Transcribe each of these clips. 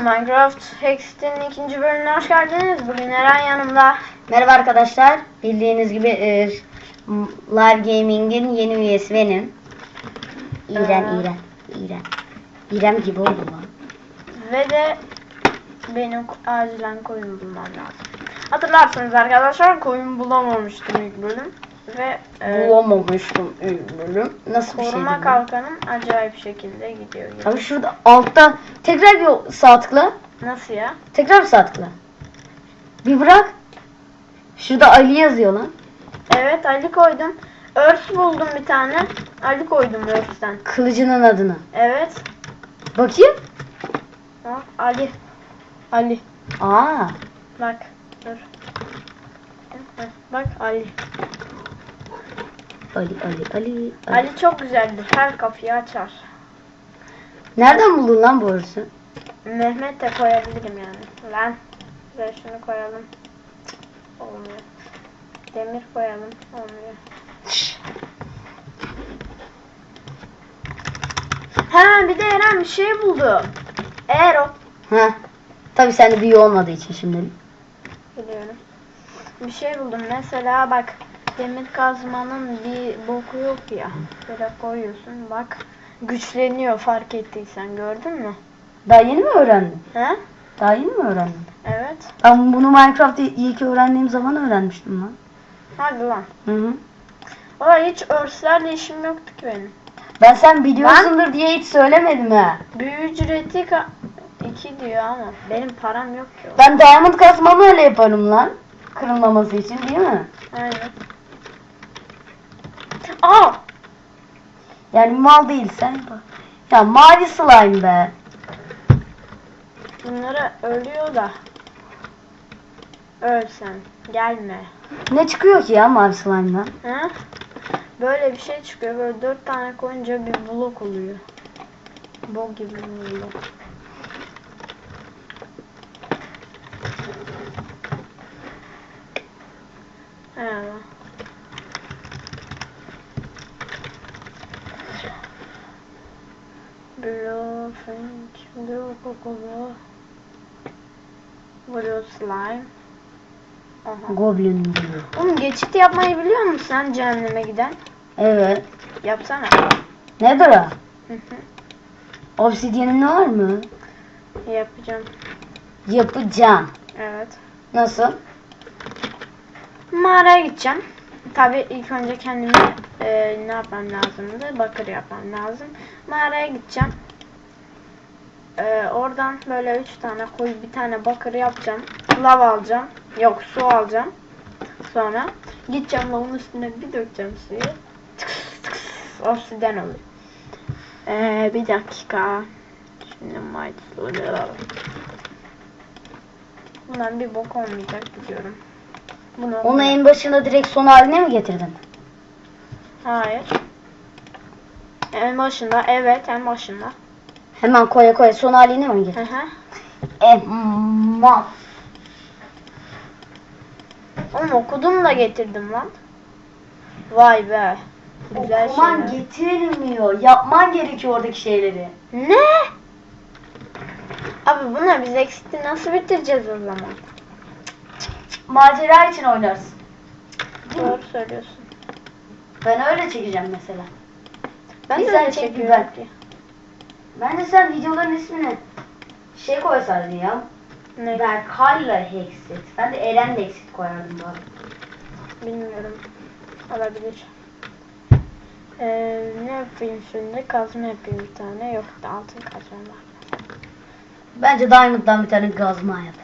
Minecraft Hext'in ikinci bölümüne hoş geldiniz. Bugün Eren yanımda. Merhaba arkadaşlar. Bildiğiniz gibi e, Live Gaming'in yeni üyesi benim. İren, Ee. İren, İren. İrem gibi oldu lan. Ve de benim acilen koyun bulmam lazım. Hatırlarsınız arkadaşlar koyun bulamamıştım ilk bölüm. Ve e, Bulamamıştım ilk bölüm. Nasıl bir şey koruma kalkanım acayip şekilde gidiyor. Abi şurada altta tekrar bir sağ tıkla. Nasıl ya? Tekrar bir sağ tıkla. Bir bırak. Şurada Ali yazıyor lan. Evet Ali koydum. Örs buldum bir tane. Ali koydum Örs'ten. Kılıcının adını. Evet. Bakayım. Bak Ali. Ali. Aa. Bak. Dur. Bak Ali. Ali, Ali, Ali, Ali. Ali çok güzeldir. Her kapıyı açar. Nereden buldun lan örüsü? Mehmet de koyabilirim yani. Lan. Ve şunu koyalım. Olmuyor. Demir koyalım. Olmuyor. Ha bir de Eren bir şey buldu. Eğer o Ha. Tabii sende büyü olmadığı için şimdi. biliyorum. Bir şey buldum. Mesela bak demir kazmanın bir boku yok ya. Böyle koyuyorsun bak güçleniyor fark ettiysen gördün mü? Daha yeni mi öğrendin? He? Daha yeni mi öğrendin? Evet. Ben bunu Minecraft'ı ilk öğrendiğim zaman öğrenmiştim lan. Hadi lan. Hı hı. Valla hiç örslerle işim yoktu ki benim. Ben sen biliyorsundur diye hiç söylemedim ha. Büyü ücreti ka- iki diyor ama benim param yok ki. Ben diamond kasmamı öyle yaparım lan. Kırılmaması için değil mi? Aynen. Aa! Yani mal değilsen. Ya mavi slime be. Bunları ölüyor da. Ölsen. Gelme. Ne çıkıyor ki ya mavi slime'dan? Ha? Böyle bir şey çıkıyor. Böyle dört tane koyunca bir blok oluyor. Bok gibi bir blok. Evet. Blue French, Blue Kokulu, Blue Slime. Aha. Goblin diyor. Oğlum geçit yapmayı biliyor musun sen cehenneme giden? Evet. Yapsana. Nedir o? Hı hı. Obsidyenin var mı? Yapacağım. Yapacağım. Evet. Nasıl? Mağaraya gideceğim. Tabi ilk önce kendime e, ne yapmam lazımdı? Bakır yapmam lazım. Mağaraya gideceğim. E, oradan böyle üç tane koyu bir tane bakır yapacağım. Lav alacağım. Yok su alacağım. Sonra gideceğim lavın üstüne bir dökeceğim suyu. Tıks obsiden oluyor. E, bir dakika. Şimdi might Bundan bir bok olmayacak biliyorum. Bunu Onu en başında direkt son haline mi getirdin? Hayır. En başında evet en başında. Hemen koya koya son haline mi Hı getirdin? hı. Emma. Oğlum okudum da getirdim lan. Vay be. Güzel Okuman şeyler. getirilmiyor. Yapman gerekiyor oradaki şeyleri. Ne? Abi buna biz eksikti nasıl bitireceğiz o zaman? Macera için oynarsın. Doğru söylüyorsun. Ben öyle çekeceğim mesela. Ben Bir de sen öyle çek, bir çekiyorum ben. ki. Bence sen videoların ismini şey koysaydın ya. Ne? Berkay'la Hexit. Ben de Eren'le Hexit koyardım bu arada. Bilmiyorum. Olabilir. Ee, ne yapayım şimdi? Kazma yapayım bir tane. Yok altın kazma var. Bence Diamond'dan bir tane gazma yap.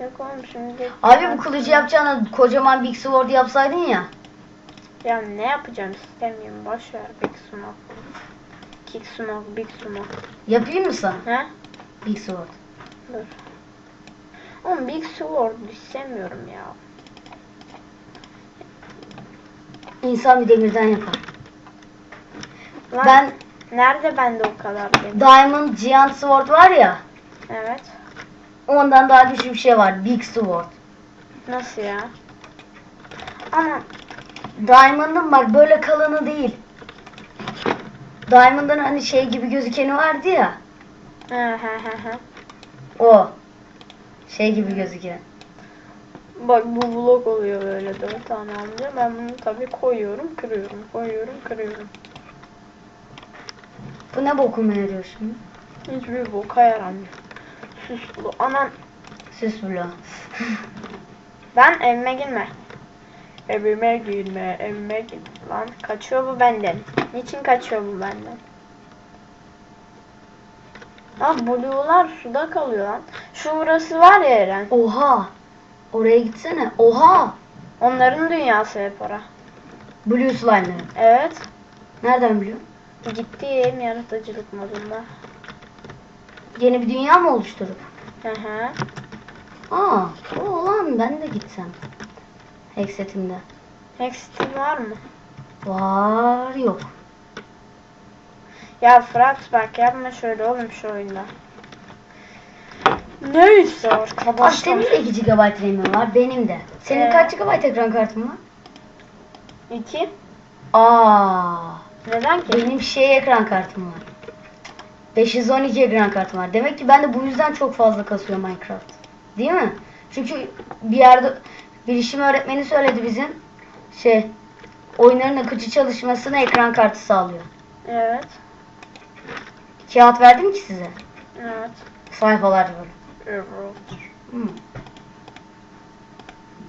Yok oğlum şimdi. Abi bu kılıcı yapacağına kocaman Big Sword yapsaydın ya. Ya ne yapacağım istemiyorum. Boş ver Big Smoke. Kick Smoke, Big Smoke. Yapayım mı sana? He? Big Sword. Dur. Oğlum Big Sword istemiyorum ya. İnsan bir demirden yapar. Lan, Ben Nerede bende o kadar demir? Diamond Giant Sword var ya. Evet. Ondan daha güçlü bir şey var. Big Sword. Nasıl ya? Ama Diamond'ın bak böyle kalını değil. Diamond'ın hani şey gibi gözükeni vardı ya. O. Şey gibi gözüküyor. Bak bu blok oluyor böyle dört tane alınca. Ben bunu tabii koyuyorum, kırıyorum, koyuyorum, kırıyorum. Bu ne bokuma yarıyor şimdi? Hiçbir boka yaramıyor. Süs bu. Anan Süs bloğu. ben evime girme. Evime girme, evime girme. Lan kaçıyor bu benden. Niçin kaçıyor bu benden? Lan blue'lar suda kalıyor lan. Şu burası var ya Eren. Oha. Oraya gitsene. Oha. Onların dünyası hep ora. Blue slime'ları. Evet. Nereden biliyorsun? Gittiğim yaratıcılık modunda. Yeni bir dünya mı oluşturup? Hı hı. Aa. O lan ben de gitsem. Hexet'imde. Hext'in var mı? Var yok. Ya Fırat bak yapma şöyle oğlum şu oyunda. Neyse Aa, arkadaşlar. senin de 2 GB RAM'in var. Benim de. Senin Ee? kaç GB ekran kartın var? İki. Aa. Neden ki? Benim şey ekran kartım var. 512 ekran kartım var. Demek ki ben de bu yüzden çok fazla kasıyor Minecraft. Değil mi? Çünkü bir yerde bilişim öğretmeni söyledi bizim. Şey oyunların akıcı çalışmasına ekran kartı sağlıyor. Evet. Kağıt verdim ki size. Evet. Sayfalar böyle. Evet. Hı.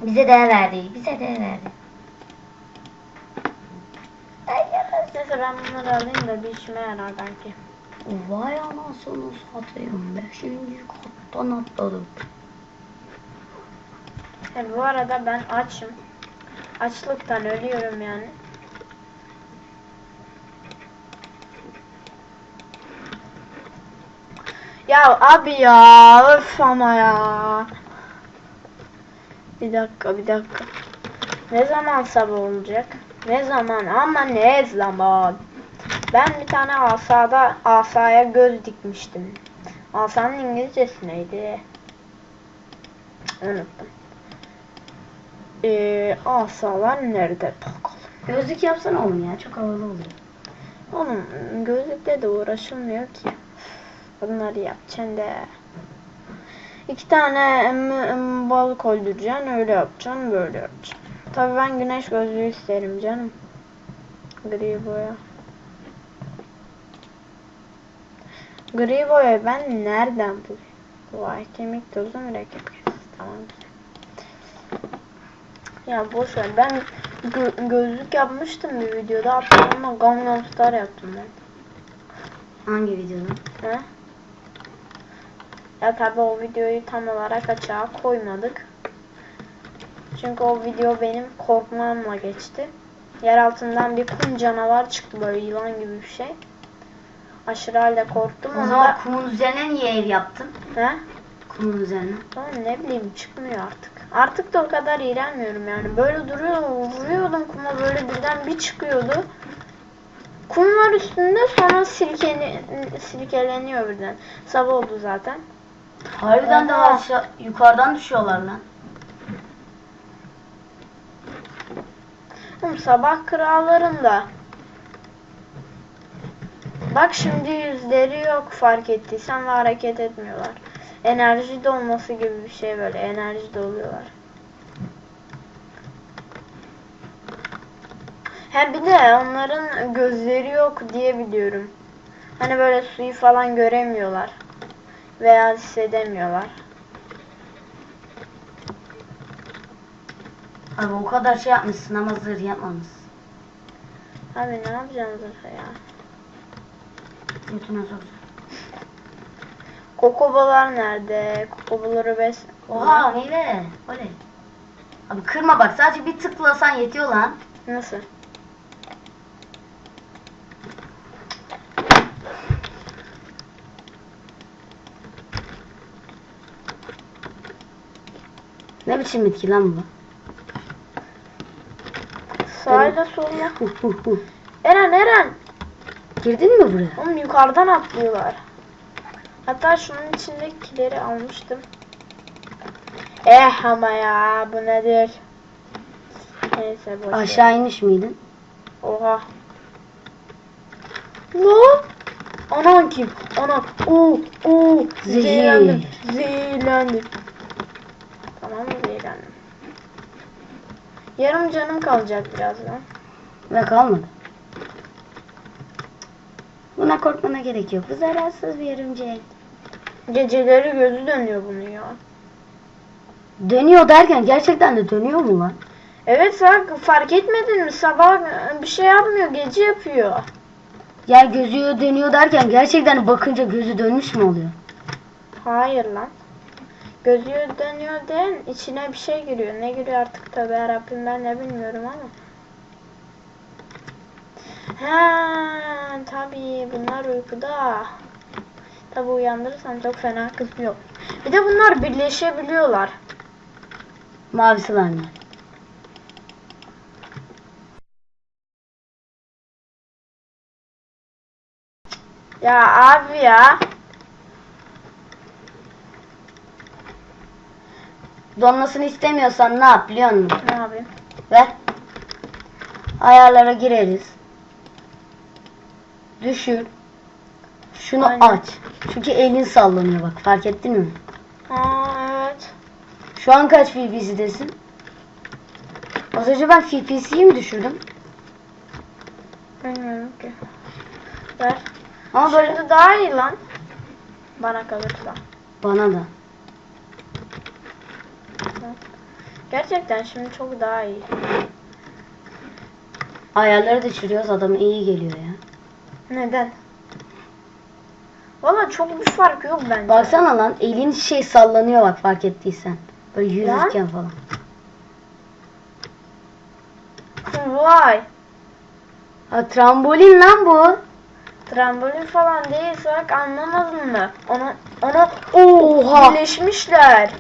Bize de verdi. Bize de verdi. Neyse ben bunları alayım da bir işime yarar belki. Vay anasını satayım. Beşinci kattan atladım. Yani bu arada ben açım. Açlıktan ölüyorum yani. Ya abi ya öf ama ya. Bir dakika bir dakika. Ne zaman sabah olacak? Ne zaman ama ne zaman? Ben bir tane asada asaya göz dikmiştim. Asanın İngilizcesi neydi? Unuttum. Ee, asalar nerede bakalım. Gözlük yapsana oğlum ya. Çok havalı oluyor. Oğlum gözlükle de uğraşılmıyor ki. Bunları yapacaksın de. İki tane balık öldüreceksin, öyle yapacaksın, böyle yapacaksın. Tabii ben güneş gözlüğü isterim canım. Gri boya. Gri boya ben nereden bulayım? Vay kemik tozu mürekkep kırısı. Tamam güzel. Ya boş ver. Ben gö- gözlük yapmıştım bir videoda. Hatta onunla Gangnam Star yaptım ben. Hangi videoda? He? Ya tabi o videoyu tam olarak açığa koymadık. Çünkü o video benim korkmamla geçti. Yer altından bir kum canavar çıktı böyle yılan gibi bir şey. Aşırı halde korktum. O zaman da... kumun üzerine niye ev yaptın? He? Kumun üzerine. Ben ne bileyim çıkmıyor artık. Artık da o kadar iğrenmiyorum yani. Böyle duruyor, vuruyordum kuma böyle birden bir çıkıyordu. Kum var üstünde sonra silkeni, silkeleniyor birden. Sabah oldu zaten. Harbiden de Oha. aşağı, yukarıdan düşüyorlar lan. Oğlum sabah krallarında. Bak şimdi yüzleri yok fark ettiysen ve hareket etmiyorlar. Enerji dolması gibi bir şey böyle enerji doluyorlar. Hem bir de onların gözleri yok diye biliyorum. Hani böyle suyu falan göremiyorlar. Veya hissedemiyorlar. Abi o kadar şey yapmışsın ama zırh yapmamışsın. Abi ne yapacaksın zırhı ya? Götüne sokacağım. Kokobalar nerede? Kokobaları bes... Oha meyve. Oley. Abi kırma bak sadece bir tıklasan yetiyor lan. Nasıl? Ne biçim bitki lan bu? Hu hu. Eren Eren. Girdin mi buraya? Oğlum yukarıdan atlıyorlar. Hatta şunun içindekileri almıştım. Eh ama ya bu nedir? Neyse boş ver. Aşağı inmiş miydin? Oha. Lan. Anan kim? Ana. Oo. Oo. Zehir. Zehirlendim. Zehirlendim. Tamam mı zehirlendim. Yarım canım kalacak birazdan. Ve kalmadı. Buna korkmana gerek yok. Bu zararsız bir örümcek. Geceleri gözü dönüyor bunun ya. Dönüyor derken gerçekten de dönüyor mu lan? Evet bak fark etmedin mi? Sabah bir şey yapmıyor, gece yapıyor. Yani gözü dönüyor derken gerçekten bakınca gözü dönmüş mü oluyor? Hayır lan. Gözü dönüyor den içine bir şey giriyor. Ne giriyor artık tabi Rabbim ben ne bilmiyorum ama. He tabi bunlar uykuda. Tabi uyandırırsam çok fena kızıyor. Bir de bunlar birleşebiliyorlar. Mavi slime'lar. Ya abi ya. Donmasını istemiyorsan ne yap biliyor musun? Ne yapayım? Ver. Ayarlara gireriz. Düşür. Şunu Aynen. aç. Çünkü elin sallanıyor bak fark ettin mi? Aa evet. Şu an kaç FPS'desin? Az önce ben FPS'yi mi düşürdüm? Bilmiyorum ki. Ver. Ama böyle Şimdi daha iyi lan. Bana kalırsa. bana da. Gerçekten şimdi çok daha iyi. Ayarları düşürüyoruz adama iyi geliyor ya. Neden? Valla çok bir fark yok bence. Baksana lan elin şey sallanıyor bak fark ettiysen. Böyle yürürken falan. Vay. Ha trambolin lan bu. Trambolin falan değil bak anlamadın mı? Onu onu Oha. birleşmişler.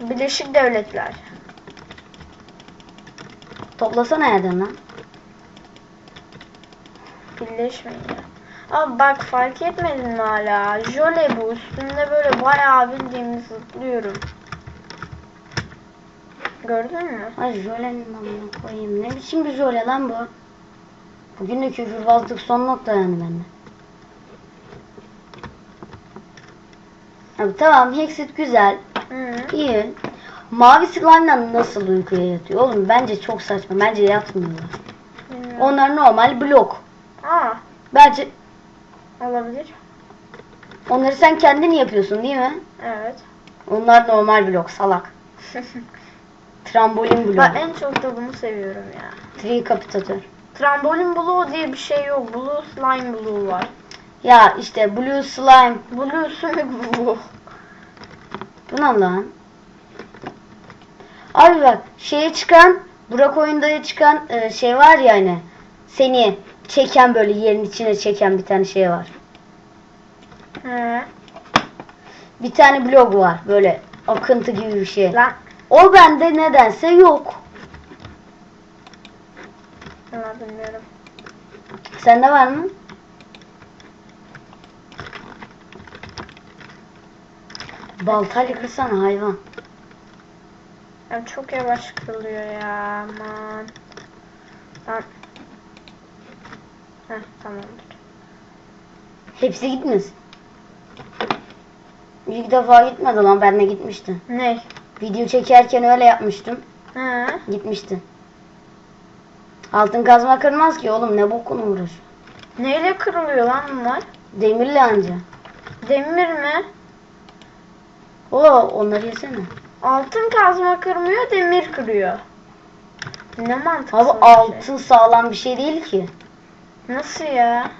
Birleşik Devletler. Toplasana yerden lan. Birleşmeyin ya. Abi bak fark etmedin mi hala? Jöle bu. Üstünde böyle bayağı bildiğimiz zıplıyorum. Gördün mü? Ay jölenin amına koyayım. Ne biçim bir jöle lan bu? Bugün de küfürbazlık son nokta yani bende. Abi tamam Hexit güzel. Hı. iyi. Mavi slime'la nasıl uykuya yatıyor? Oğlum bence çok saçma. Bence yatmıyorlar. Bilmiyorum. Onlar normal blok. Aa, Bence olabilir. onları sen kendin yapıyorsun değil mi? Evet. Onlar normal blok salak. Trambolin blok. ben en çok da bunu seviyorum ya. Trikapitatör. Trambolin Blue diye bir şey yok. Blue Slime Blue var. Ya işte blue slime. Blue sümük Blue. Bu ne lan? Abi bak şeye çıkan Burak oyunda çıkan e, şey var ya hani seni çeken böyle yerin içine çeken bir tane şey var. He. Bir tane blog var böyle akıntı gibi bir şey. Lan. O bende nedense yok. Allah bilmiyorum. Sende var mı? Baltayla kırsana hayvan. Ya çok yavaş kırılıyor ya aman. Lan. Heh tamamdır. Hepsi gitmesin. İlk defa gitmedi lan benle gitmişti. Ne? Video çekerken öyle yapmıştım. He. Gitmişti. Altın kazma kırmaz ki oğlum ne bokunu uğraş. Neyle kırılıyor lan bunlar? Demirle anca. Demir mi? Oo onları yesene. Altın kazma kırmıyor, demir kırıyor. Ne mantıksız Abi şey. altın sağlam bir şey değil ki. Nasıl ya?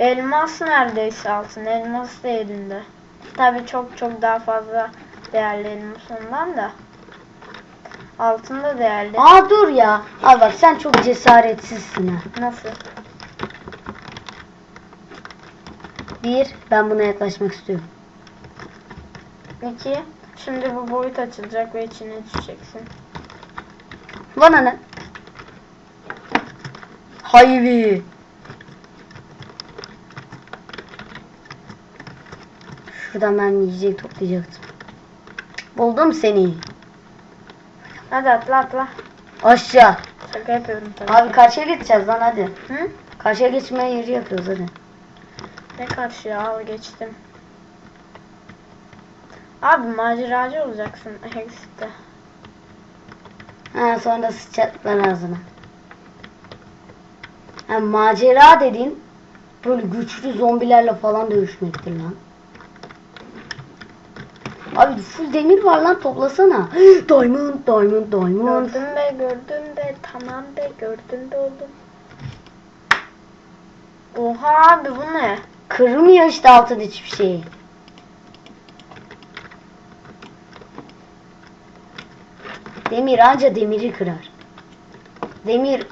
Elmas neredeyse altın. Elmas da elinde. Tabi çok çok daha fazla değerli elmas ondan da. Altın da değerli. Aa dur ya. Abi bak sen çok cesaretsizsin ha. Nasıl? Bir, ben buna yaklaşmak istiyorum. İki. Şimdi bu boyut açılacak ve içine düşeceksin. Bana ne? Hayvi. Şuradan ben yiyecek toplayacaktım. Buldum seni. Hadi atla atla. Aşağı. Şaka yapıyorum tabii. Abi karşıya geçeceğiz lan hadi. Hı? Karşıya geçmeye yeri yapıyoruz hadi. Ne karşıya al geçtim. Abi maceracı olacaksın Hexit'te. Ha sonra sıçacaklar ağzına. Ha, macera dediğin böyle güçlü zombilerle falan dövüşmektir lan. Abi full demir var lan toplasana. diamond, diamond, diamond. Gördüm be gördüm be tamam be gördüm be oğlum. Oha abi bu ne? Kırmıyor işte altın hiçbir şeyi. Demir anca demiri kırar. Demir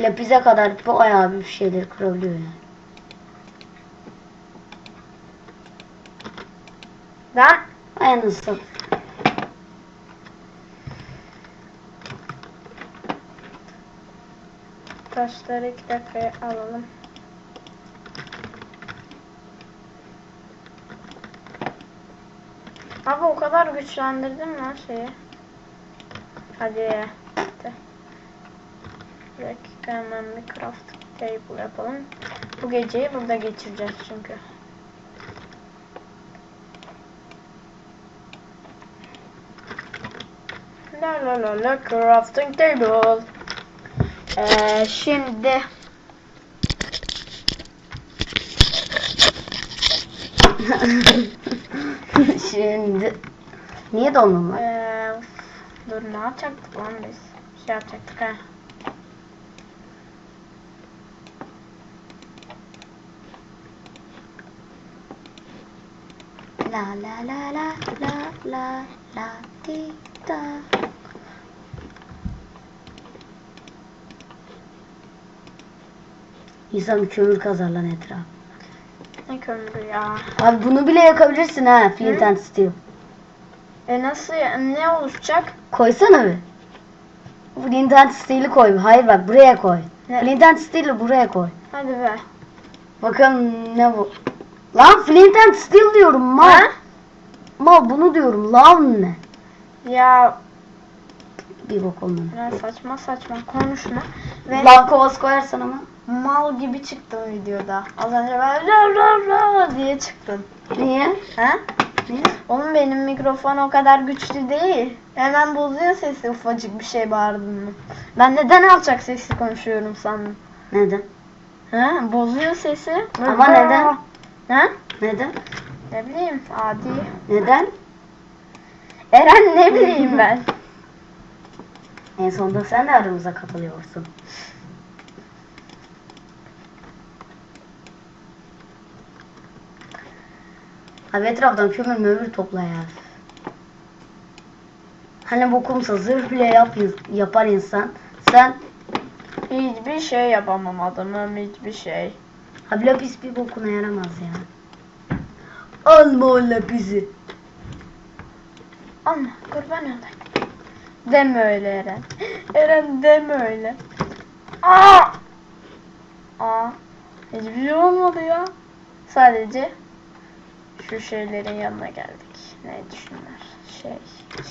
lapize kadar bayağı bir şeyleri kırabiliyor yani. Ben Ay anasını. taşları iki dakikaya alalım. Abi o kadar güçlendirdim lan şeyi. Hadi. Hadi. Hemen bir craft table yapalım. Bu geceyi burada geçireceğiz çünkü. La la la la crafting table. Ee, şimdi Şimdi niye dondun lan? ee, dur ne yapacaktık lan biz? Bir şey yapacaktık ha. La la la la la la la di da. İnsan kömür kazar lan etraf. Ne kömürü ya. Abi bunu bile yakabilirsin ha flint Hı? and steel. E nasıl ya- ne oluşacak? Koysana bir. Flint and steel'i koy. Hayır bak buraya koy. Ne? Flint and steel'i buraya koy. Hadi be. Bakalım ne bu. Lan flint and steel diyorum mal. Ha? Mal bunu diyorum. Lav ne? Ya Bir bok olmadı. biraz saçma saçma konuşma. Ve Lav kovası koyarsan ama. mal gibi çıktın videoda. Az önce ben ra ra ra diye çıktın. Niye? Ha? Niye? Oğlum benim mikrofon o kadar güçlü değil. Hemen bozuyor sesi ufacık bir şey bağırdın mı? Ben neden alçak sesli konuşuyorum sandım. Neden? Ha? Bozuyor sesi. Ama neden? Ha? Neden? Ne bileyim adi. Neden? Eren ne bileyim ben. En sonunda sen de aramıza katılıyorsun. Abi etraftan kömür mömür topla ya. Hani bokumsa zırh bile yap, yapar insan. Sen Hiçbir şey yapamam adamım hiçbir şey. Abi lapis bir bokuna yaramaz ya. Alma o lapisi. Ama kurban olayım. Deme öyle Eren. Eren deme öyle. Aa! Aa! Hiçbir şey olmadı ya. Sadece şu şeylerin yanına geldik. Neydi şunlar? Şey,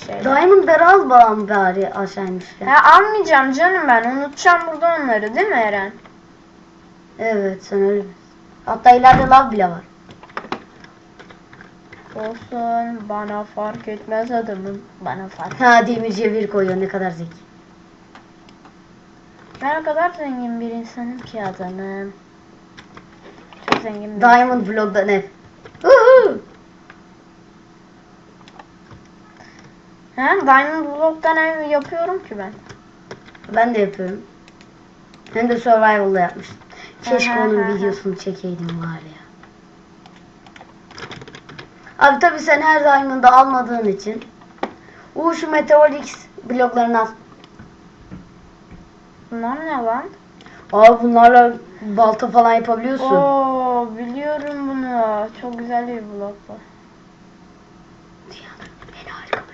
şey. Diamond'ları al bağım bari aşağı inmişken. Ya almayacağım canım ben. Unutacağım burada onları değil mi Eren? Evet sen öyle. Hatta ileride lav bile var. Olsun bana fark etmez adamım. Bana fark Ha demir cevir koyuyor ne kadar zeki. Ben o kadar zengin bir insanım ki adamım. Çok zengin bir Diamond blog'dan ev. Ha, Diamond Block'tan ev yapıyorum ki ben. Ben de yapıyorum. Hem de survival'da yapmıştım. Keşke onun videosunu çekeydim var ya. Abi tabi sen her diamond'ı almadığın için. Uuu şu Meteorix bloklarını al. Bunlar ne lan? Abi bunlarla balta falan yapabiliyorsun. Oo biliyorum bunu. Çok güzel bir blok bu. En harika tı.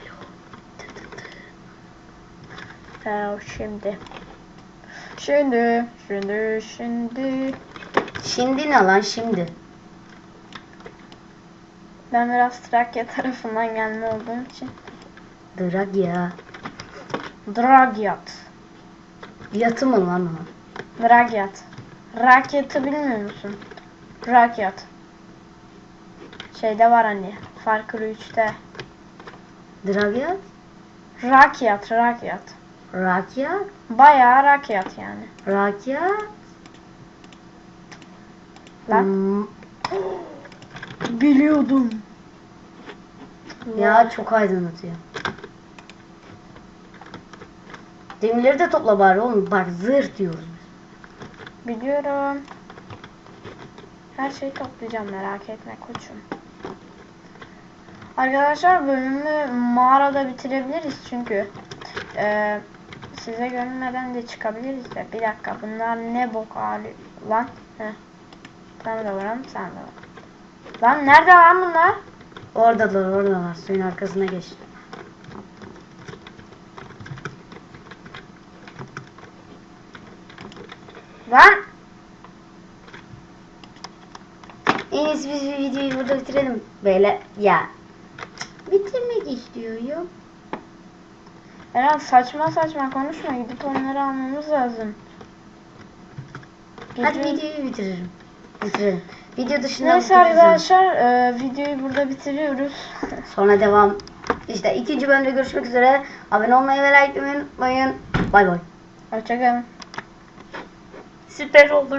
Ha, şimdi. Şimdi, şimdi, şimdi. Şimdi ne lan şimdi? Ben biraz Trakya tarafından gelme olduğum için. Drag ya. Dragyat. Yatı mı lan o? Dragyat. Rakyatı bilmiyor musun? Rakyat. Şeyde var hani. Far Cry 3'te. Dragyat? Rakyat, rakyat. Rakyat? Bayağı rakyat yani. Rakyat? Lan. Hmm, Biliyordum. ya çok aydınlatıyor. Demirleri de topla bari oğlum. Bak zırh diyoruz. Biliyorum. Her şeyi toplayacağım merak etme koçum. Arkadaşlar bölümü mağarada bitirebiliriz çünkü e, size görünmeden de çıkabiliriz de. Bir dakika bunlar ne bok hali lan? Heh. Sen de varım sen de var. Lan nerede lan bunlar? Oradalar oradalar. Suyun arkasına geç. Lan En iyisi biz bir videoyu burada bitirelim. Böyle ya. Bitirmek istiyorum. Eren saçma saçma konuşma gidip onları almamız lazım. Hadi Video- videoyu bitiririm. Bitirelim. Video dışında Neyse arkadaşlar e, videoyu burada bitiriyoruz. Sonra devam. İşte ikinci bölümde görüşmek üzere. Abone olmayı ve like unutmayın. Bay bay. Hoşçakalın. Süper oldu.